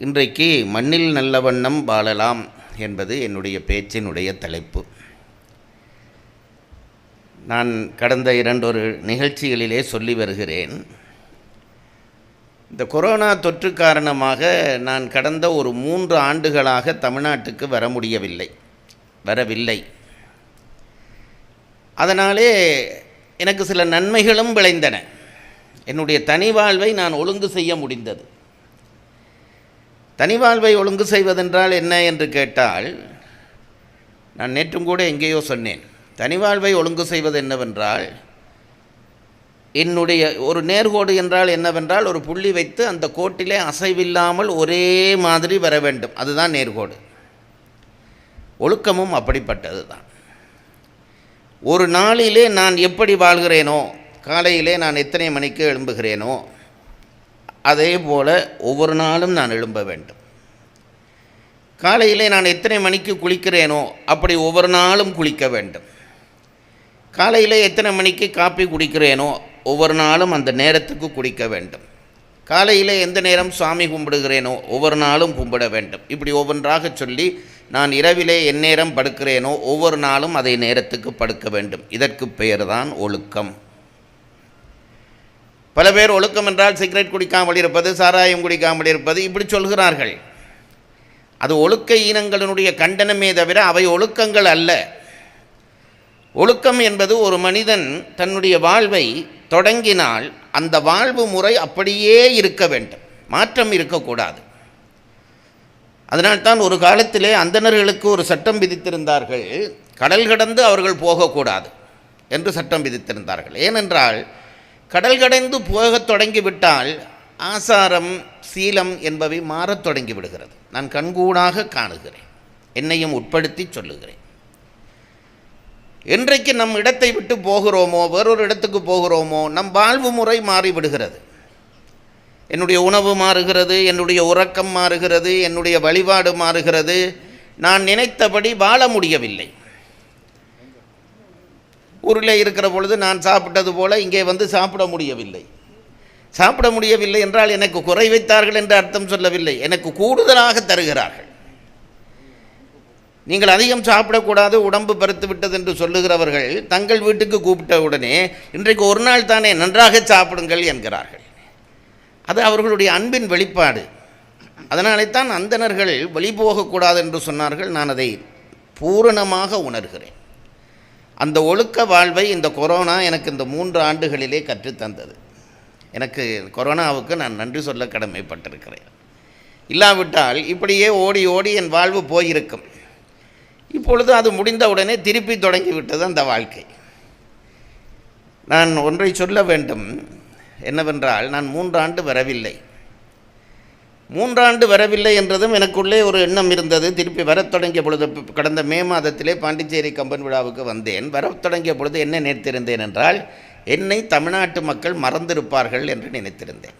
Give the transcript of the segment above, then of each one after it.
இன்றைக்கு மண்ணில் நல்ல வண்ணம் வாழலாம் என்பது என்னுடைய பேச்சினுடைய தலைப்பு. நான் கடந்த இரண்டொரு நிகழ்ச்சிகளிலே சொல்லி வருகிறேன். இந்த கொரோனா தொற்று காரணமாக நான் கடந்த ஒரு மூன்று ஆண்டுகளாக தமிழ்நாட்டுக்கு வர முடியவில்லை வரவில்லை. அதனாலே எனக்கு சில நன்மைகளும் விளைந்தன. என்னுடைய தனி வாழ்வை நான் ஒழுங்கு செய்ய முடிந்தது. தனி வாழ்வை ஒழுங்கு செய்வதென்றால் என்ன என்று கேட்டால் நான் நேற்றும் கூட எங்கேயோ சொன்னேன் தனி வாழ்வை ஒழுங்கு செய்வது என்னவென்றால் என்னுடைய ஒரு நேர்கோடு என்றால் என்னவென்றால் ஒரு புள்ளி வைத்து அந்த கோட்டிலே அசைவில்லாமல் ஒரே மாதிரி வர வேண்டும். அதுதான் நேர்கோடு. ஒழுக்கமும் அப்படிப்பட்டது தான். ஒரு நாளிலே நான் எப்படி வாழ்கிறேனோ காலையிலே நான் எத்தனை மணிக்கு எழும்புகிறேனோ அதே போல் ஒவ்வொரு நாளும் நான் எழும்ப வேண்டும். காலையிலே நான் எத்தனை மணிக்கு குளிக்கிறேனோ அப்படி ஒவ்வொரு நாளும் குளிக்க வேண்டும். காலையில் எத்தனை மணிக்கு காப்பி குடிக்கிறேனோ ஒவ்வொரு நாளும் அந்த நேரத்துக்கு குடிக்க வேண்டும். காலையில் எந்த நேரம் சுவாமி கும்பிடுகிறேனோ ஒவ்வொரு நாளும் கும்பிட வேண்டும். இப்படி ஒவ்வொன்றாக சொல்லி நான் இரவிலே எந்நேரம் படுக்கிறேனோ ஒவ்வொரு நாளும் அதை நேரத்துக்கு படுக்க வேண்டும். இதற்கு பெயர் தான் ஒழுக்கம். பல பேர் ஒழுக்கம் என்றால் சிகரெட் குடிக்காமல் இருப்பது சாராயம் குடிக்காமல் இருப்பது இப்படி சொல்கிறார்கள். அது ஒழுக்க ஈனங்களினுடைய கண்டனமே தவிர அவை ஒழுக்கங்கள் அல்ல. ஒழுக்கம் என்பது ஒரு மனிதன் தன்னுடைய வாழ்வை தொடங்கினால் அந்த வாழ்வு முறை அப்படியே இருக்க வேண்டும். மாற்றம் இருக்கக்கூடாது. அதனால்தான் ஒரு காலத்திலே அந்தணர்களுக்கு ஒரு சட்டம் விதித்திருந்தார்கள். கடல் கடந்து அவர்கள் போகக்கூடாது என்று சட்டம் விதித்திருந்தார்கள். ஏனென்றால் கடல் கடைந்து போகத் தொடங்கிவிட்டால் ஆசாரம் சீலம் என்பவை மாறத் தொடங்கிவிடுகிறது. நான் கண்கூடாக காணுகிறேன். என்னையும் உட்படுத்தி சொல்லுகிறேன். என்றைக்கு நம் இடத்தை விட்டு போகிறோமோ வேறொரு இடத்துக்கு போகிறோமோ நம் வாழ்வு முறை மாறிவிடுகிறது. என்னுடைய உணவு மாறுகிறது என்னுடைய உறக்கம் மாறுகிறது என்னுடைய வழிபாடு மாறுகிறது. நான் நினைத்தபடி வாழ முடியவில்லை. ஊரில் இருக்கிற பொழுது நான் சாப்பிட்டது போல இங்கே வந்து சாப்பிட முடியவில்லை. சாப்பிட முடியவில்லை என்றால் எனக்கு குறை வைத்தார்கள் என்று அர்த்தம் சொல்லவில்லை. எனக்கு கூடுதலாக தருகிறார்கள். நீங்கள் அதிகம் சாப்பிடக்கூடாது உடம்பு பருத்து விட்டது என்று சொல்லுகிறவர்கள் தங்கள் வீட்டுக்கு கூப்பிட்ட உடனே இன்றைக்கு ஒரு நாள் தானே நன்றாக சாப்பிடுங்கள் என்கிறார்கள். அது அவர்களுடைய அன்பின் வெளிப்பாடு. அதனாலே தான் அந்தணர்கள் வெளி போகக்கூடாது என்று சொன்னார்கள். நான் அதை பூரணமாக உணர்கிறேன். அந்த ஒழுக்க வாழ்வை இந்த கொரோனா எனக்கு இந்த மூன்று ஆண்டுகளிலே கற்றுத்தந்தது. எனக்கு கொரோனாவுக்கு நான் நன்றி சொல்ல கடமைப்பட்டிருக்கிறேன். இல்லாவிட்டால் இப்படியே ஓடி ஓடி என் வாழ்வு போயிருக்கும். இப்பொழுது அது முடிந்தவுடனே திருப்பி தொடங்கிவிட்டது அந்த வாழ்க்கை. நான் ஒன்றை சொல்ல வேண்டும். என்னவென்றால் நான் மூன்று ஆண்டு வரவில்லை. மூன்றாண்டு வரவில்லை என்றதும் எனக்குள்ளே ஒரு எண்ணம் இருந்தது. திருப்பி வரத் தொடங்கிய பொழுது கடந்த மே மாதத்திலே பாண்டிச்சேரி கம்பன் விழாவுக்கு வந்தேன். வரத் தொடங்கிய பொழுது என்ன நினைத்திருந்தேன் என்றால் என்னை தமிழ்நாட்டு மக்கள் மறந்திருப்பார்கள் என்று நினைத்திருந்தேன்.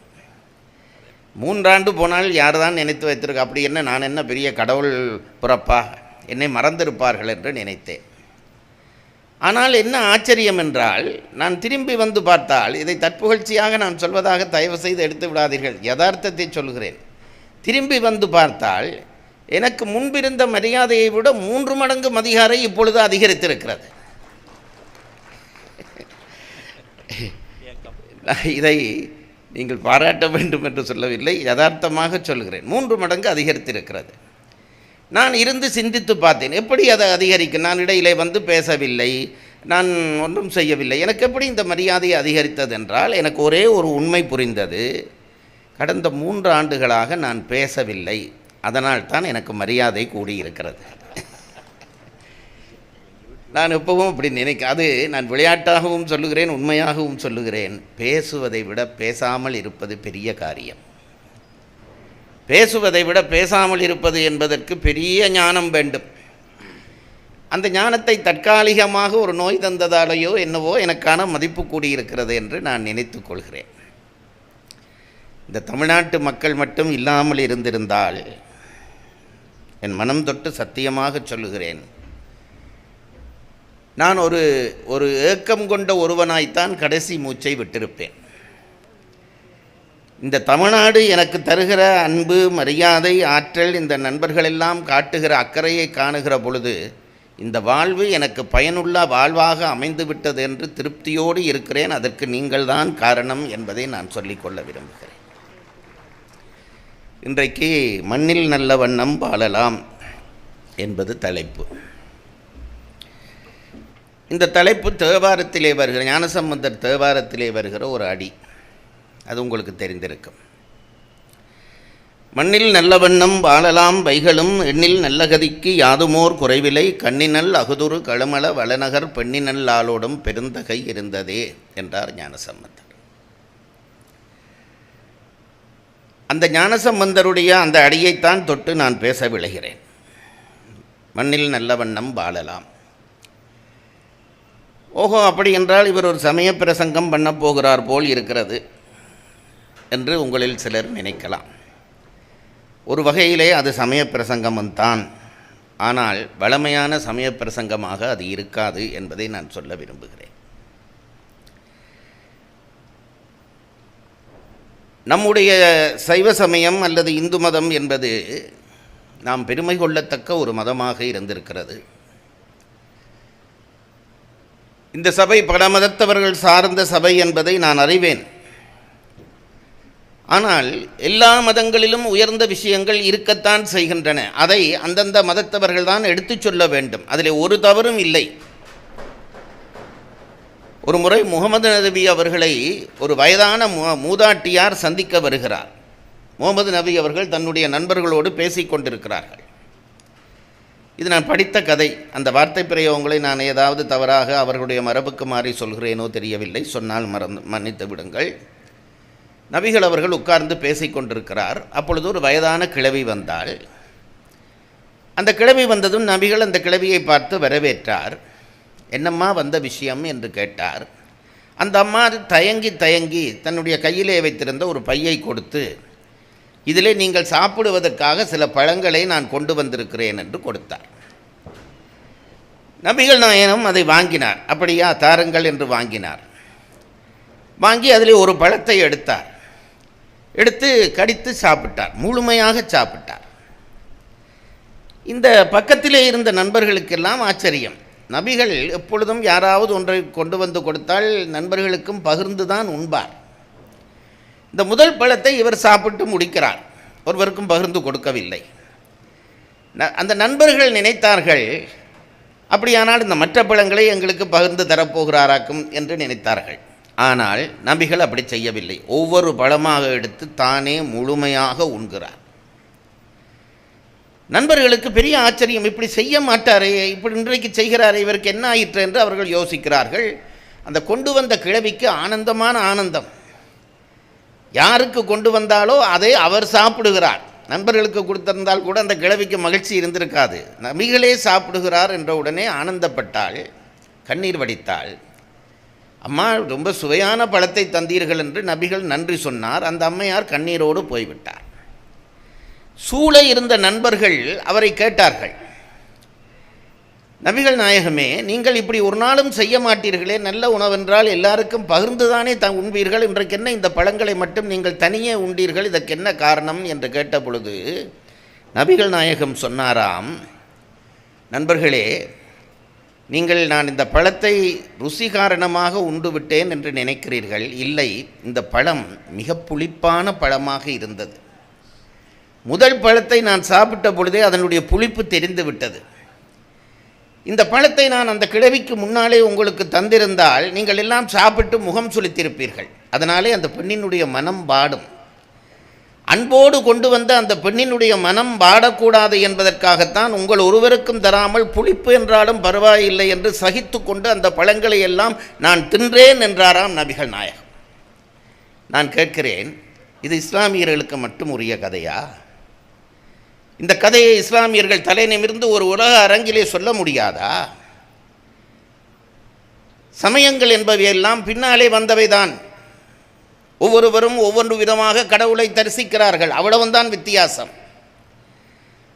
மூன்றாண்டு போனால் யார் தான் நினைத்து வைத்திருக்க அப்படி என்ன நான் என்ன பெரிய கடவுள் புறப்பா? என்னை மறந்திருப்பார்கள் என்று நினைத்தேன். ஆனால் என்ன ஆச்சரியம் என்றால் நான் திரும்பி வந்து பார்த்தால் இதை தற்புகழ்ச்சியாக நான் சொல்வதாக தயவு செய்து எடுத்து விடாதீர்கள். யதார்த்தத்தை சொல்கிறேன். திரும்பி வந்து பார்த்தால் எனக்கு முன்பிருந்த மரியாதையை விட மூன்று மடங்கு மதிகாரை இப்பொழுது அதிகரித்திருக்கிறது. இதை நீங்கள் பாராட்ட வேண்டும் என்று சொல்லவில்லை யதார்த்தமாக சொல்கிறேன். மூன்று மடங்கு அதிகரித்திருக்கிறது. நான் இருந்து சிந்தித்து பார்த்தேன் எப்படி அதை அதிகரிக்கும் நான் இடையிலே வந்து பேசவில்லை நான் ஒன்றும் செய்யவில்லை. எனக்கு எப்படி இந்த மரியாதை அதிகரித்தது என்றால் எனக்கு ஒரே ஒரு உண்மை புரிந்தது. கடந்த மூன்று ஆண்டுகளாக நான் பேசவில்லை. அதனால் தான் எனக்கு மரியாதை கூடியிருக்கிறது. நான் எப்பவும் அப்படி நினைக்க அது நான் விளையாட்டாகவும் சொல்லுகிறேன் உண்மையாகவும் சொல்லுகிறேன். பேசுவதை விட பேசாமல் இருப்பது பெரிய காரியம். பேசுவதை விட பேசாமல் இருப்பது என்பதற்கு பெரிய ஞானம் வேண்டும். அந்த ஞானத்தை தற்காலிகமாக ஒரு நோய் தந்ததாலேயோ என்னவோ எனக்கான மதிப்பு கூடியிருக்கிறது என்று நான் நினைத்து கொள்கிறேன். இந்த தமிழ்நாட்டு மக்கள் மட்டும் இல்லாமல் இருந்திருந்தால் என் மனம் தொட்டு சத்தியமாக சொல்லுகிறேன். நான் ஒரு ஒரு ஏக்கம் கொண்ட ஒருவனாய்த்தான் கடைசி மூச்சை விட்டிருப்பேன். இந்த தமிழ்நாடு எனக்கு தருகிற அன்பு மரியாதை ஆற்றல் இந்த நண்பர்களெல்லாம் காட்டுகிற அக்கறையை காணுகிற பொழுது இந்த வாழ்வு எனக்கு பயனுள்ள வாழ்வாக அமைந்துவிட்டது என்று திருப்தியோடு இருக்கிறேன். அதற்கு நீங்கள்தான் காரணம் என்பதை நான் சொல்லிக்கொள்ள விரும்புகிறேன். இன்றைக்கு மண்ணில் நல்ல வண்ணம் வாழலாம் என்பது தலைப்பு. இந்த தலைப்பு தேவாரத்திலே வருகிற ஞானசம்பந்தர் தேவாரத்திலே வருகிற ஒரு அடி. அது உங்களுக்கு தெரிந்திருக்கும். மண்ணில் நல்ல வண்ணம் வாழலாம் வைகளும் எண்ணில் நல்ல கதிக்கு யாதுமோர் குறைவிலை கண்ணினல் அகுதுரு களமள வளநகர் பெண்ணினல் ஆளோடும் பெருந்தகை இருந்ததே என்றார் ஞானசம்மன் அந்த ஞானசம்பந்தருடைய அந்த அடியைத்தான் தொட்டு நான் பேச விளைகிறேன் மண்ணில் நல்ல வண்ணம் வாழலாம். ஓஹோ அப்படி என்றால் இவர் ஒரு சமய பிரசங்கம் பண்ண போகிறார் போல் இருக்கிறது என்று உங்களில் சிலர் நினைக்கலாம். ஒரு வகையிலே அது சமய பிரசங்கம்தான் ஆனால் வளமையான சமய பிரசங்கமாக அது இருக்காது என்பதை நான் சொல்ல விரும்புகிறேன். நம்முடைய சைவ சமயம் அல்லது இந்து மதம் என்பது நாம் பெருமை கொள்ளத்தக்க ஒரு மதமாக இருந்திருக்கிறது. இந்த சபை பல மதத்தவர்கள் சார்ந்த சபை என்பதை நான் அறிவேன். ஆனால் எல்லா மதங்களிலும் உயர்ந்த விஷயங்கள் இருக்கத்தான் செய்கின்றன. அதை அந்தந்த மதத்தவர்கள் தான் எடுத்துச் சொல்ல வேண்டும். அதில் ஒரு தவறும் இல்லை. ஒரு முறை முகமது நபி அவர்களை ஒரு வயதான மூ மூதாட்டியார் சந்திக்க வருகிறார். முகமது நபி அவர்கள் தன்னுடைய நண்பர்களோடு பேசிக் கொண்டிருக்கிறார்கள். இது நான் படித்த கதை. அந்த வார்த்தை பிரயோகங்களை நான் ஏதாவது தவறாக அவர்களுடைய மரபுக்கு மாறி சொல்கிறேனோ தெரியவில்லை. சொன்னால் மறந்து மன்னித்து விடுங்கள். நபிகள் அவர்கள் உட்கார்ந்து பேசிக்கொண்டிருக்கிறார் அப்பொழுது ஒரு வயதான கிழவி வந்தாள். அந்த கிழவி வந்ததும் நபிகள் அந்த கிழவியை பார்த்து வரவேற்றார். என்னம்மா வந்த விஷயம் என்று கேட்டார். அந்த அம்மா தயங்கி தயங்கி தன்னுடைய கையிலே வைத்திருந்த ஒரு பையை கொடுத்து இதிலே நீங்கள் சாப்பிடுவதற்காக சில பழங்களை நான் கொண்டு வந்திருக்கிறேன் என்று கொடுத்தார். நபிகள் நாயனம் அதை வாங்கினார். அப்படியா தாருங்கள் என்று வாங்கினார். வாங்கி அதில் ஒரு பழத்தை எடுத்தார். எடுத்து கடித்து சாப்பிட்டார். முழுமையாக சாப்பிட்டார். இந்த பக்கத்திலே இருந்த நண்பர்களுக்கெல்லாம் ஆச்சரியம். நபிகள் எப்பொழுதும் யாராவது ஒன்றை கொண்டு வந்து கொடுத்தால் நண்பர்களுக்கும் பகிர்ந்து தான் உண்பார். இந்த முதல் பழத்தை இவர் சாப்பிட்டு முடிக்கிறார். ஒருவருக்கும் பகிர்ந்து கொடுக்கவில்லை. ந- அந்த நண்பர்கள் நினைத்தார்கள் அப்படியானால் இந்த மற்ற பழங்களை எங்களுக்கு பகிர்ந்து தரப்போகிறாராக்கும் என்று நினைத்தார்கள். ஆனால் நபிகள் அப்படி செய்யவில்லை. ஒவ்வொரு பழமாக எடுத்து தானே முழுமையாக உண்கிறார். நண்பர்களுக்கு பெரிய ஆச்சரியம் இப்படி செய்ய மாட்டாரே இப்படி இன்றைக்கு செய்கிறாரே இவருக்கு என்ன ஆயிற்று என்று அவர்கள் யோசிக்கிறார்கள். அந்த கொண்டு வந்த கிழவிக்கு ஆனந்தமான ஆனந்தம். யாருக்கு கொண்டு வந்தாலோ அதை அவர் சாப்பிடுகிறார். நண்பர்களுக்கு கொடுத்திருந்தால் கூட அந்த கிழவிக்கு மகிழ்ச்சி இருந்திருக்காது. நபிகளே சாப்பிடுகிறார் என்ற உடனே ஆனந்தப்பட்டாள் கண்ணீர் வடித்தாள். அம்மா ரொம்ப சுவையான பழத்தை தந்தீர்கள் என்று நபிகள் நன்றி சொன்னார். அந்த அம்மையார் கண்ணீரோடு போய்விட்டார். சூழ இருந்த நண்பர்கள் அவரை கேட்டார்கள். நபிகள் நாயகமே நீங்கள் இப்படி ஒரு நாளும் செய்ய மாட்டீர்களே. நல்ல உணவென்றால் எல்லாருக்கும் பகிர்ந்துதானே த உண்பீர்கள். இன்றைக்கு என்ன இந்த பழங்களை மட்டும் நீங்கள் தனியே உண்டீர்கள்? இதற்கு என்ன காரணம்? என்று கேட்ட பொழுது நபிகள் நாயகம் சொன்னாராம் நண்பர்களே நீங்கள் நான் இந்த பழத்தை ருசி காரணமாக உண்டு விட்டேன் என்று நினைக்கிறீர்கள். இல்லை இந்த பழம் மிக புளிப்பான பழமாக இருந்தது. முதல் பழத்தை நான் சாப்பிட்ட பொழுதே அதனுடைய புளிப்பு தெரிந்து விட்டது. இந்த பழத்தை நான் அந்த கிழவிக்கு முன்னாலே உங்களுக்கு தந்திருந்தால் நீங்கள் எல்லாம் சாப்பிட்டு முகம் சுளித்திருப்பீர்கள். அதனாலே அந்த பெண்ணினுடைய மனம் பாடும் அன்போடு கொண்டு வந்த அந்த பெண்ணினுடைய மனம் பாடக்கூடாது என்பதற்காகத்தான் உங்கள் ஒருவருக்கும் தராமல் புளிப்பு என்றாலும் பரவாயில்லை என்று சகித்து கொண்டு அந்த பழங்களை எல்லாம் நான் தின்றேன் என்றாராம் நபிகள் நாயகம். நான் கேட்கிறேன் இது இஸ்லாமியர்களுக்கு மட்டும் உரிய கதையா? இந்த கதையை இஸ்லாமியர்கள் தலை நிமிர்ந்து ஒரு உலக அரங்கிலே சொல்ல முடியாதா? சமயங்கள் என்பவையெல்லாம் பின்னாலே வந்தவைதான். ஒவ்வொருவரும் ஒவ்வொரு விதமாக கடவுளை தரிசிக்கிறார்கள். அவ்வளவுதான் வித்தியாசம்.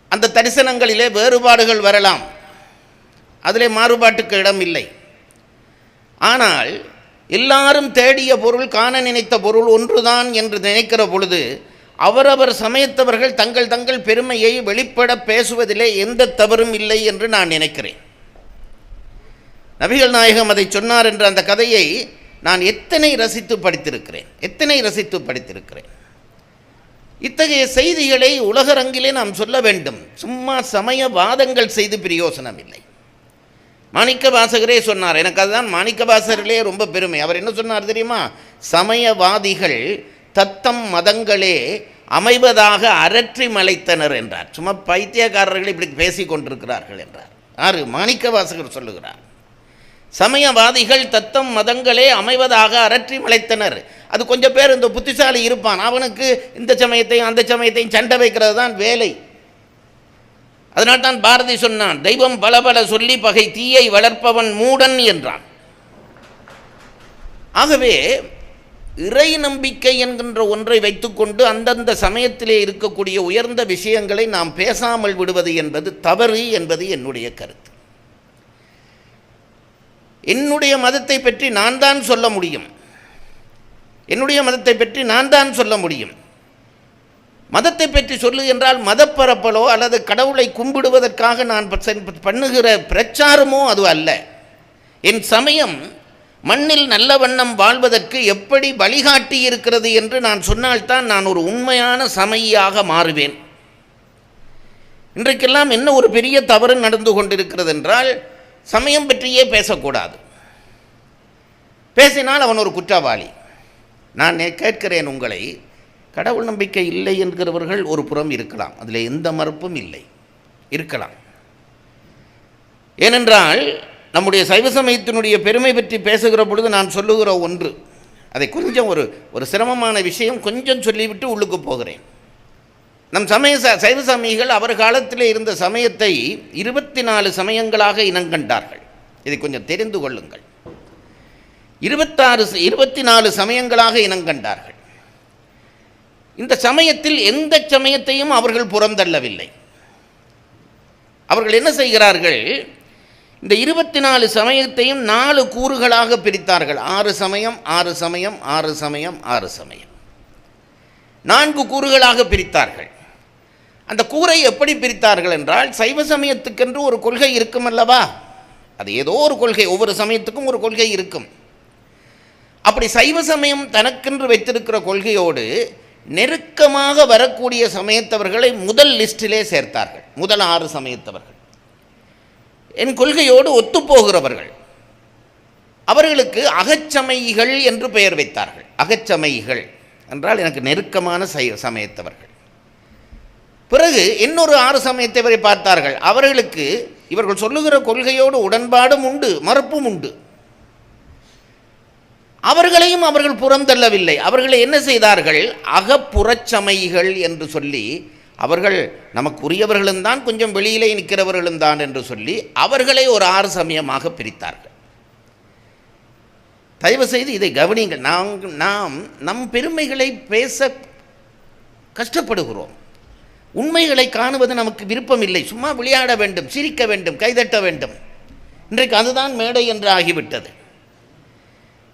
அந்த தரிசனங்களிலே வேறுபாடுகள் வரலாம். அதிலே மாறுபாட்டுக்கு இடம் இல்லை ஆனால் எல்லாரும் தேடிய பொருள் காண நினைத்த பொருள் ஒன்றுதான் என்று நினைக்கிற பொழுது அவரவர் சமயத்தவர்கள் தங்கள் தங்கள் பெருமையை வெளிப்பட பேசுவதிலே எந்த தவறும் இல்லை என்று நான் நினைக்கிறேன். நபிகள் நாயகம் அதை சொன்னார் என்ற அந்த கதையை நான் எத்தனை ரசித்து படித்திருக்கிறேன் எத்தனை ரசித்து படித்திருக்கிறேன். இத்தகைய செய்திகளை உலகரங்கிலே நாம் சொல்ல வேண்டும். சும்மா சமய வாதங்கள் செய்து பிரயோசனம் இல்லை. மாணிக்க வாசகரே சொன்னார் எனக்கு அதுதான் மாணிக்க வாசகர்களே ரொம்ப பெருமை. அவர் என்ன சொன்னார் தெரியுமா? சமயவாதிகள் தத்தம் மதங்களே அமைவதாக அரற்றி மலைத்தனர் என்றார். சும்மா பைத்தியக்காரர்கள் இப்படி பேசி கொண்டிருக்கிறார்கள் என்றார். ஆறு மாணிக்க வாசகர் சொல்லுகிறார். சமயவாதிகள் தத்தம் மதங்களே அமைவதாக அரற்றி மலைத்தனர். அது கொஞ்சம் பேர் இந்த புத்திசாலி இருப்பான். அவனுக்கு இந்த சமயத்தையும் அந்த சமயத்தையும் சண்டை வைக்கிறது தான் வேலை. அதனால் தான் பாரதி சொன்னான் தெய்வம் பல பல சொல்லி பகை தீயை வளர்ப்பவன் மூடன் என்றான். ஆகவே இறை நம்பிக்கை என்கின்ற ஒன்றை வைத்துக்கொண்டு அந்தந்த சமயத்திலே இருக்கக்கூடிய உயர்ந்த விஷயங்களை நாம் பேசாமல் விடுவது என்பது தவறு என்பது என்னுடைய கருத்து. என்னுடைய மதத்தை பற்றி நான் தான் சொல்ல முடியும். என்னுடைய மதத்தை பற்றி நான் தான் சொல்ல முடியும். மதத்தை பற்றி சொல்லு என்றால் மதப்பரப்பலோ அல்லது கடவுளை கும்பிடுவதற்காக நான் பண்ணுகிற பிரச்சாரமோ அது அல்ல. என் சமயம் மண்ணில் நல்ல வண்ணம் வாழ்வதற்கு எப்படி வழிகாட்டி இருக்கிறது என்று நான் சொன்னால்தான் நான் ஒரு உண்மையான சமையாக மாறுவேன். இன்றைக்கெல்லாம் என்ன ஒரு பெரிய தவறு நடந்து கொண்டிருக்கிறது என்றால் சமயம் பற்றியே பேசக்கூடாது. பேசினால் அவன் ஒரு குற்றவாளி. நான் கேட்கிறேன் உங்களை கடவுள் நம்பிக்கை இல்லை என்கிறவர்கள் ஒரு புறம் இருக்கலாம் அதில் எந்த மறுப்பும் இல்லை இருக்கலாம். ஏனென்றால் நம்முடைய சைவ சமயத்தினுடைய பெருமை பற்றி பேசுகிற பொழுது நான் சொல்லுகிற ஒன்று அதை கொஞ்சம் ஒரு ஒரு சிரமமான விஷயம் கொஞ்சம் சொல்லிவிட்டு உள்ளுக்கு போகிறேன். நம் சமய ச- சைவ சமயிகள் அவர் காலத்தில் இருந்த சமயத்தை இருபத்தி நாலு சமயங்களாக இனங்கண்டார்கள். இதை கொஞ்சம் தெரிந்து கொள்ளுங்கள். இருபத்தாறு இருபத்தி நாலு சமயங்களாக இனங்கண்டார்கள். இந்த சமயத்தில் எந்த சமயத்தையும் அவர்கள் புறந்தள்ளவில்லை. அவர்கள் என்ன செய்கிறார்கள்? இந்த இருபத்தி நாலு சமயத்தையும் நாலு கூறுகளாக பிரித்தார்கள். ஆறு சமயம் ஆறு சமயம் ஆறு சமயம் ஆறு சமயம். நான்கு கூறுகளாக பிரித்தார்கள். அந்த கூரை எப்படி பிரித்தார்கள் என்றால் சைவ சமயத்துக்கென்று ஒரு கொள்கை இருக்கும் அல்லவா? அது ஏதோ ஒரு கொள்கை ஒவ்வொரு சமயத்துக்கும் ஒரு கொள்கை இருக்கும். அப்படி சைவ சமயம் தனக்கென்று வைத்திருக்கிற கொள்கையோடு நெருக்கமாக வரக்கூடிய சமயத்தவர்களை முதல் லிஸ்டிலே சேர்த்தார்கள். முதல் ஆறு சமயத்தவர்கள். என் கொள்கையோடு ஒத்துப்போகிறவர்கள். அவர்களுக்கு அகச்சமயிகள் என்று பெயர் வைத்தார்கள். அகச்சமயிகள் என்றால் எனக்கு நெருக்கமான சை- சமயத்தவர்கள். பிறகு இன்னொரு ஆறு சமயத்தவரை பார்த்தார்கள். அவர்களுக்கு இவர்கள் சொல்லுகிற கொள்கையோடு உடன்பாடும் உண்டு மறுப்பும் உண்டு. அவர்களையும் அவர்கள் புறம் தள்ளவில்லை அவர்களை என்ன செய்தார்கள்? அகப்புறச்சமைகள் என்று சொல்லி அவர்கள் நமக்குரியவர்களும் தான் கொஞ்சம் வெளியிலே நிற்கிறவர்களும் தான் என்று சொல்லி அவர்களை ஒரு ஆறு சமயமாக பிரித்தார்கள். தயவு செய்து இதை கவனியுங்கள். நாம் நாம் நம் பெருமைகளை பேச கஷ்டப்படுகிறோம். உண்மைகளை காணுவது நமக்கு விருப்பம் இல்லை சும்மா விளையாட வேண்டும் சிரிக்க வேண்டும் கைதட்ட வேண்டும். இன்றைக்கு அதுதான் மேடை என்று ஆகிவிட்டது.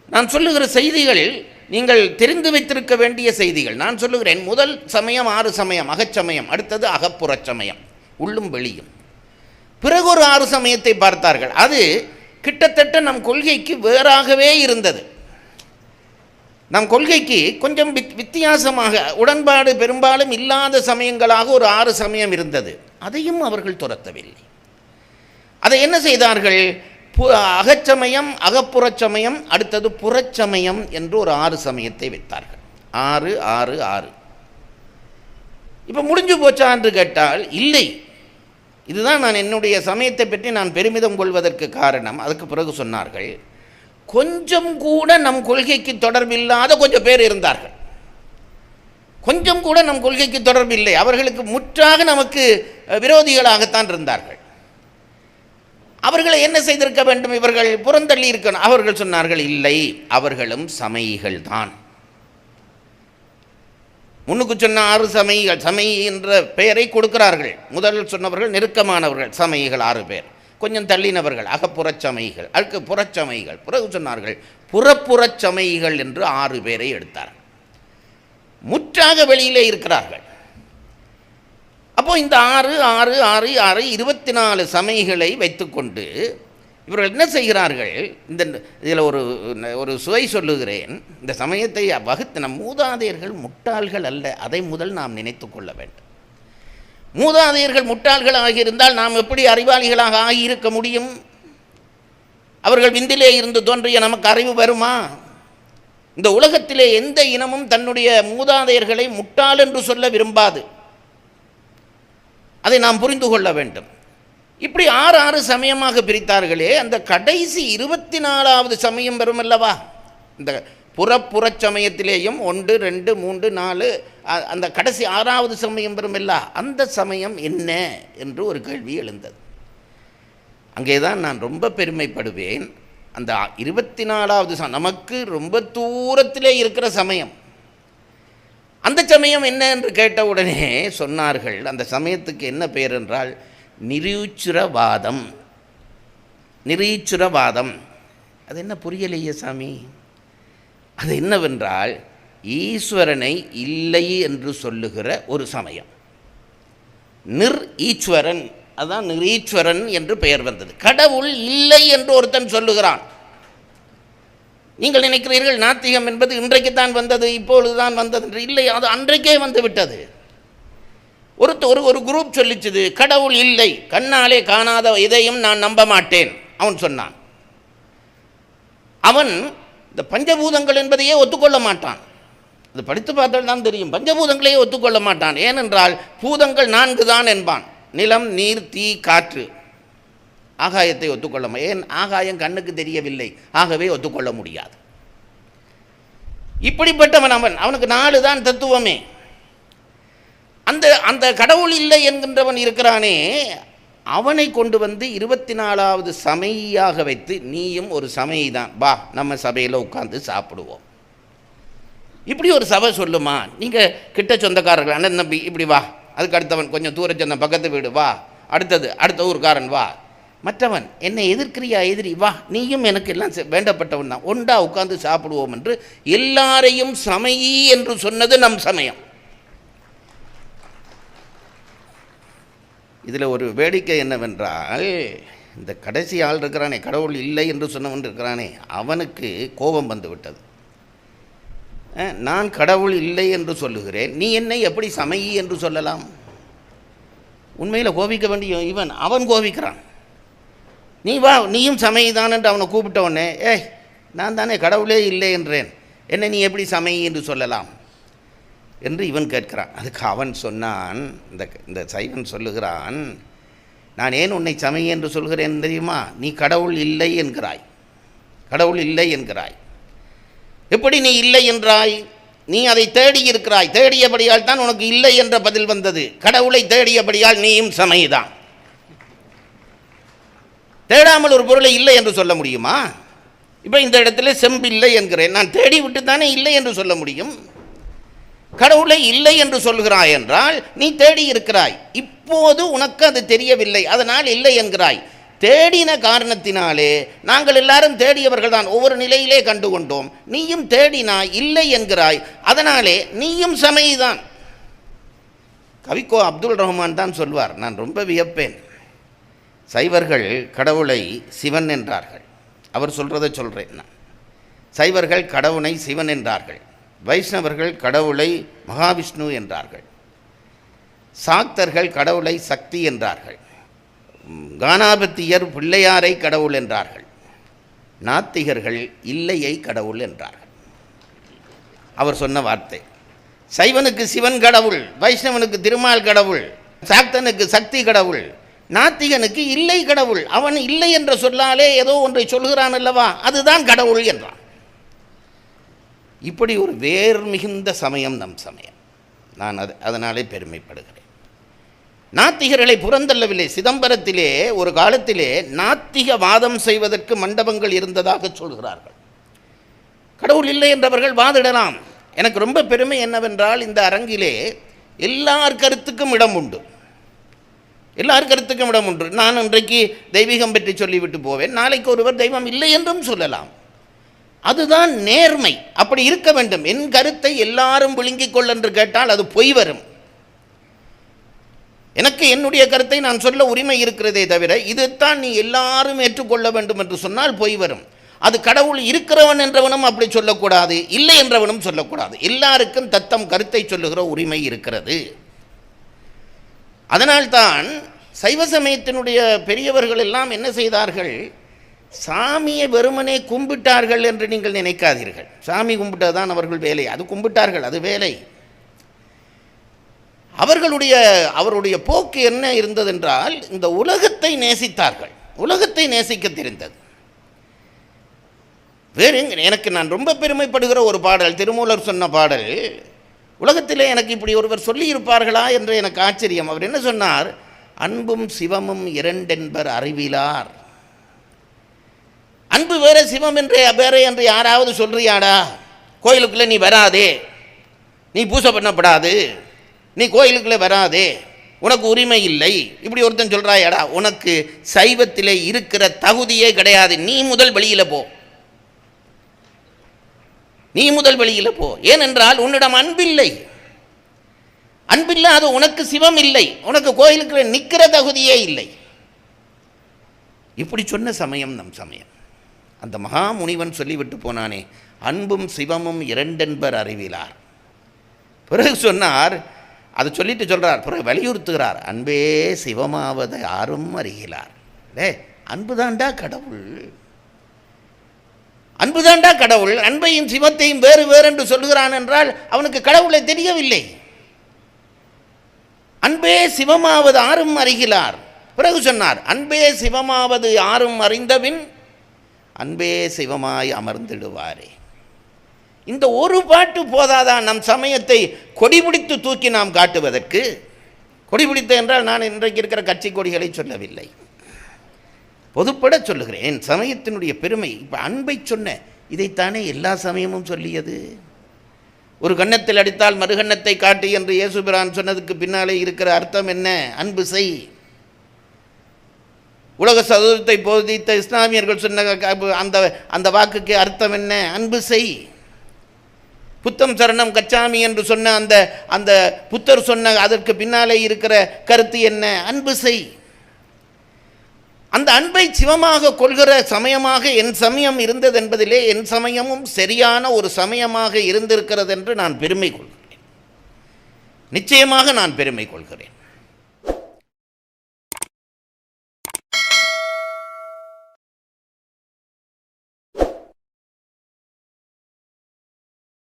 நான் சொல்லுகிற செய்திகள் நீங்கள் தெரிந்து வைத்திருக்க வேண்டிய செய்திகள். நான் சொல்லுகிறேன் முதல் சமயம் ஆறு சமயம் அகச்சமயம் அடுத்தது அகப்புறச் சமயம் உள்ளும் வெளியும். பிறகு ஒரு ஆறு சமயத்தை பார்த்தார்கள். அது கிட்டத்தட்ட நம் கொள்கைக்கு வேறாகவே இருந்தது. நம் கொள்கைக்கு கொஞ்சம் வித் வித்தியாசமாக உடன்பாடு பெரும்பாலும் இல்லாத சமயங்களாக ஒரு ஆறு சமயம் இருந்தது. அதையும் அவர்கள் துரத்தவில்லை. அதை என்ன செய்தார்கள்? அகச்சமயம் அகப்புறச்சமயம் அடுத்தது புறச்சமயம் என்று ஒரு ஆறு சமயத்தை வைத்தார்கள். ஆறு ஆறு ஆறு. இப்போ முடிஞ்சு போச்சா என்று கேட்டால் இல்லை. இதுதான் நான் என்னுடைய சமயத்தை பற்றி நான் பெருமிதம் கொள்வதற்கு காரணம். அதுக்கு பிறகு சொன்னார்கள் கொஞ்சம் கூட நம் கொள்கைக்கு தொடர்பில்லாத கொஞ்சம் பேர் இருந்தார்கள். கொஞ்சம் கூட நம் கொள்கைக்கு தொடர்பு இல்லை அவர்களுக்கு முற்றாக நமக்கு விரோதிகளாகத்தான் இருந்தார்கள். அவர்களை என்ன செய்திருக்க வேண்டும்? இவர்கள் புறந்தள்ளி இருக்கணும். அவர்கள் சொன்னார்கள் இல்லை அவர்களும் சமயிகள் தான் முன்னுக்கு சொன்ன ஆறு சமயிகள் சமயி என்ற பெயரை கொடுக்கிறார்கள். முதலில் சொன்னவர்கள் நெருக்கமானவர்கள் சமயிகள் ஆறு பேர். கொஞ்சம் தள்ளினவர்கள் அகப்புறச் சமயிகள் அதுக்கு புறச்சமயிகள் பிறகு சொன்னார்கள் புறப்புறச் சமயிகள் என்று ஆறு பேரை எடுத்தார் முற்றாக வெளியிலே இருக்கிறார்கள். அப்போது இந்த ஆறு ஆறு ஆறு ஆறு இருபத்தி நாலு சமைகளை வைத்துக்கொண்டு இவர்கள் என்ன செய்கிறார்கள்? இந்த இதில் ஒரு ஒரு சுவை சொல்லுகிறேன். இந்த சமயத்தை வகுத்தின மூதாதையர்கள் முட்டாள்கள் அல்ல. அதை முதல் நாம் நினைத்து கொள்ள வேண்டும். மூதாதையர்கள் முட்டாள்கள் ஆகியிருந்தால் நாம் எப்படி அறிவாளிகளாக ஆகியிருக்க முடியும்? அவர்கள் விந்திலே இருந்து தோன்றிய நமக்கு அறிவு வருமா? இந்த உலகத்திலே எந்த இனமும் தன்னுடைய மூதாதையர்களை முட்டாள் என்று சொல்ல விரும்பாது. அதை நாம் புரிந்து கொள்ள வேண்டும். இப்படி ஆறு ஆறு சமயமாக பிரித்தார்களே அந்த கடைசி இருபத்தி நாலாவது சமயம் வரும் அல்லவா? இந்த புறப்புறச் சமயத்திலேயும் ஒன்று ரெண்டு மூன்று நாலு அந்த கடைசி ஆறாவது சமயம் வருமில்ல அந்த சமயம் என்ன என்று ஒரு கேள்வி எழுந்தது. அங்கே தான் நான் ரொம்ப பெருமைப்படுவேன். அந்த இருபத்தி நாலாவது ச நமக்கு ரொம்ப தூரத்திலே இருக்கிற சமயம். அந்த சமயம் என்ன என்று கேட்ட உடனே சொன்னார்கள் அந்த சமயத்துக்கு என்ன பெயர் என்றால் நிரீச்சுரவாதம். நிரீச்சுரவாதம். அது என்ன புரியலையே சாமி? அது என்னவென்றால் ஈஸ்வரனை இல்லை என்று சொல்லுகிற ஒரு சமயம். நிர் ஈஸ்வரன் அதான் நிரீஸ்வரன் என்று பெயர் வந்தது. கடவுள் இல்லை என்று ஒருத்தன் சொல்லுகிறான். நீங்கள் நினைக்கிறீர்கள் நாத்திகம் என்பது இன்றைக்கு தான் வந்தது இப்பொழுது தான் வந்தது என்று. இல்லை அது அன்றைக்கே வந்து விட்டது. ஒரு ஒரு ஒரு குரூப் சொல்லிச்சுது கடவுள் இல்லை கண்ணாலே காணாத இதையும் நான் நம்ப மாட்டேன் அவன் சொன்னான். அவன் இந்த பஞ்சபூதங்கள் என்பதையே ஒத்துக்கொள்ள மாட்டான். அது படித்து பார்த்தால் தான் தெரியும். பஞ்சபூதங்களையே ஒத்துக்கொள்ள மாட்டான். ஏனென்றால் பூதங்கள் நான்கு தான் என்பான். நிலம் நீர் தீ காற்று. ஆகாயத்தை ஒத்துக்கொள்ள ஏன்? ஆகாயம் கண்ணுக்கு தெரியவில்லை. ஆகவே ஒத்துக்கொள்ள முடியாது. இப்படிப்பட்டவன் அவன். அவனுக்கு நாலு தான் தத்துவமே. அந்த அந்த கடவுள் இல்லை என்கின்றவன் இருக்கிறானே அவனை கொண்டு வந்து இருபத்தி நாலாவது சமையாக வைத்து நீயும் ஒரு சமையை தான் வா நம்ம சபையில் உட்காந்து சாப்பிடுவோம். இப்படி ஒரு சபை சொல்லுமா? நீங்கள் கிட்ட சொந்தக்காரர்கள் அண்ணன் தம்பி இப்படி வா. அதுக்கு அடுத்தவன் கொஞ்சம் தூர சொன்ன பக்கத்து வீடு வா. அடுத்தது அடுத்த ஊர்க்காரன் வா. மற்றவன் என்னை எதிர்க்கிறியா எதிரி? வா நீயும் எனக்கு எல்லாம் செ- வேண்டப்பட்டவன் தான். ஒண்டா உட்கார்ந்து சாப்பிடுவோம் என்று எல்லாரையும் சமையி என்று சொன்னது நம் சமயம். இதில் ஒரு வேடிக்கை என்னவென்றால் இந்த கடைசி ஆள் இருக்கிறானே கடவுள் இல்லை என்று சொன்னவன் இருக்கிறானே அவனுக்கு கோபம் வந்து விட்டது. நான் கடவுள் இல்லை என்று சொல்லுகிறேன் நீ என்னை எப்படி சமையி என்று சொல்லலாம்? உண்மையில் கோபிக்க வேண்டிய இவன் அவன் கோபிக்கிறான். நீ வா நீயும் சமைதான் என்று அவனை கூப்பிட்ட உடனே ஏய் நான் தானே கடவுளே இல்லை என்றேன். என்னை நீ எப்படி சமை என்று சொல்லலாம்? என்று இவன் கேட்கிறான். அதுக்கு அவன் சொன்னான் இந்த இந்த சைவன் சொல்லுகிறான் நான் ஏன் உன்னை சமை என்று சொல்கிறேன் தெரியுமா? நீ கடவுள் இல்லை என்கிறாய். கடவுள் இல்லை என்கிறாய். எப்படி நீ இல்லை என்றாய்? நீ அதை தேடி இருக்கிறாய். தேடியபடியால் தான் உனக்கு இல்லை என்ற பதில் வந்தது. கடவுளை தேடியபடியால் நீயும் சமைதான் தேடாமல் ஒரு பொருளை இல்லை என்று சொல்ல முடியுமா? இப்போ இந்த இடத்துல செம்பில்லை என்கிறேன். நான் தேடி விட்டு தானே இல்லை என்று சொல்ல முடியும்? கடவுளை இல்லை என்று சொல்கிறாய் என்றால் நீ தேடி இருக்கிறாய். இப்போது உனக்கு அது தெரியவில்லை. அதனால் இல்லை என்கிறாய். தேடின காரணத்தினாலே நாங்கள் எல்லாரும் தேடியவர்கள் தான். ஒவ்வொரு நிலையிலே கண்டு கொண்டோம். நீயும் தேடினாய் இல்லை என்கிறாய். அதனாலே நீயும் சமைதான் கவிக்கோ அப்துல் ரஹ்மான் தான் சொல்வார். நான் ரொம்ப வியப்பேன். சைவர்கள் கடவுளை சிவன் என்றார்கள். அவர் சொல்கிறதை சொல்கிறேன் நான். சைவர்கள் கடவுளை சிவன் என்றார்கள். வைஷ்ணவர்கள் கடவுளை மகாவிஷ்ணு என்றார்கள். சாக்தர்கள் கடவுளை சக்தி என்றார்கள். கானாபத்தியர் பிள்ளையாரை கடவுள் என்றார்கள். நாத்திகர்கள் இல்லையை கடவுள் என்றார்கள். அவர் சொன்ன வார்த்தை. சைவனுக்கு சிவன் கடவுள் வைஷ்ணவனுக்கு திருமால் கடவுள் சாக்தனுக்கு சக்தி கடவுள் நாத்திகனுக்கு இல்லை கடவுள். அவன் இல்லை என்ற சொல்லாலே ஏதோ ஒன்றை சொல்கிறான் அல்லவா? அதுதான் கடவுள் என்றான். இப்படி ஒரு வேர் மிகுந்த சமயம் நம் சமயம். நான் அது அதனாலே பெருமைப்படுகிறேன். நாத்திகர்களை புறந்தள்ளவில்லை. சிதம்பரத்திலே ஒரு காலத்திலே நாத்திக வாதம் செய்வதற்கு மண்டபங்கள் இருந்ததாக சொல்கிறார்கள். கடவுள் இல்லை என்றவர்கள் வாதிடலாம். எனக்கு ரொம்ப பெருமை என்னவென்றால் இந்த அரங்கிலே எல்லார் கருத்துக்கும் இடம் உண்டு. எல்லார் கருத்துக்கும் இடம் ஒன்று நான் இன்றைக்கு தெய்வீகம் பற்றி சொல்லிவிட்டு போவேன். நாளைக்கு ஒருவர் தெய்வம் இல்லை என்றும் சொல்லலாம். அதுதான் நேர்மை. அப்படி இருக்க வேண்டும். என் கருத்தை எல்லாரும் விழுங்கிக் கொள் என்று கேட்டால் அது பொய் வரும். எனக்கு என்னுடைய கருத்தை நான் சொல்ல உரிமை இருக்கிறதே தவிர இதைத்தான் நீ எல்லாரும் ஏற்றுக்கொள்ள வேண்டும் என்று சொன்னால் பொய் வரும். அது கடவுள் இருக்கிறவன் என்றவனும் அப்படி சொல்லக்கூடாது இல்லை என்றவனும் சொல்லக்கூடாது. எல்லாருக்கும் தத்தம் கருத்தை சொல்லுகிற உரிமை இருக்கிறது. அதனால்தான் சைவ சமயத்தினுடைய பெரியவர்கள் எல்லாம் என்ன செய்தார்கள்? சாமியை வெறுமனே கும்பிட்டார்கள் என்று நீங்கள் நினைக்காதீர்கள். சாமி கும்பிட்டதுதான் அவர்கள் வேலை. அது கும்பிட்டார்கள் அது வேலை. அவர்களுடைய அவருடைய போக்கு என்ன இருந்ததென்றால் இந்த உலகத்தை நேசித்தார்கள். உலகத்தை நேசிக்க தெரிந்தது வேறு எனக்கு நான் ரொம்ப பெருமைப்படுகிற ஒரு பாடல் திருமூலர் சொன்ன பாடல் உலகத்திலே எனக்கு இப்படி ஒருவர் சொல்லியிருப்பார்களா என்று எனக்கு ஆச்சரியம். அவர் என்ன சொன்னார்? அன்பும் சிவமும் இரண்டென்பர் அறிவிலார். அன்பு வேற சிவம் என்றே வேறே என்று யாராவது சொல்றியாடா? கோயிலுக்குள்ளே நீ வராதே. நீ பூசை பண்ணப்படாது. நீ கோயிலுக்குள்ளே வராதே. உனக்கு உரிமை இல்லை. இப்படி ஒருத்தன் சொல்கிறாயாடா உனக்கு சைவத்திலே இருக்கிற தகுதியே கிடையாது. நீ முதல் வெளியில் போ. நீ முதல் வெளியில் போ. ஏனென்றால் உன்னிடம் அன்பில்லை. அன்பில்லாத உனக்கு சிவம் இல்லை உனக்கு கோயிலுக்கு நிற்கிற தகுதியே இல்லை. இப்படி சொன்ன சமயம் நம் சமயம். அந்த மகா முனிவன் சொல்லிவிட்டு போனானே அன்பும் சிவமும் இரண்டென்பர் அறிவிலார். பிறகு சொன்னார் அதை சொல்லிட்டு சொல்கிறார் பிறகு வலியுறுத்துகிறார் அன்பே சிவமாவது யாரும் அறிகிறார். டே அன்புதாண்டா கடவுள். அன்புதாண்டா கடவுள் அன்பையும் சிவத்தையும் வேறு வேறென்று சொல்கிறான் சொல்லுகிறான் என்றால் அவனுக்கு கடவுளை தெரியவில்லை. அன்பே சிவமாவது ஆறும் அறிகிறார். பிறகு சொன்னார் அன்பே சிவமாவது யாரும் அறிந்தபின் அன்பே சிவமாய் அமர்ந்திடுவாரே. இந்த ஒரு பாட்டு போதாதான் நம் சமயத்தை கொடிபிடித்து தூக்கி நாம் காட்டுவதற்கு? கொடிபிடித்த என்றால் நான் இன்றைக்கு இருக்கிற கட்சி கொடிகளை சொல்லவில்லை. பொதுப்பட சொல்லுகிறேன். சமயத்தினுடைய பெருமை இப்போ அன்பை சொன்ன இதைத்தானே எல்லா சமயமும் சொல்லியது? ஒரு கன்னத்தில் அடித்தால் மறுகன்னத்தை காட்டு என்று இயேசுபிரான் சொன்னதுக்கு பின்னாலே இருக்கிற அர்த்தம் என்ன? அன்பு செய். உலக சதுரத்தை போதித்த இஸ்லாமியர்கள் சொன்ன க- அந்த அந்த வாக்குக்கு அர்த்தம் என்ன? அன்பு செய். புத்தம் சரணம் கச்சாமி என்று சொன்ன அந்த அந்த புத்தர் சொன்ன அதற்கு பின்னாலே இருக்கிற கருத்து என்ன? அன்பு செய். அந்த அன்பை சிவமாக கொள்கிற சமயமாக என் சமயம் இருந்தது என்பதிலே என் சமயமும் சரியான ஒரு சமயமாக இருந்திருக்கிறது என்று நான் பெருமை கொள்கிறேன். நிச்சயமாக நான் பெருமை கொள்கிறேன்.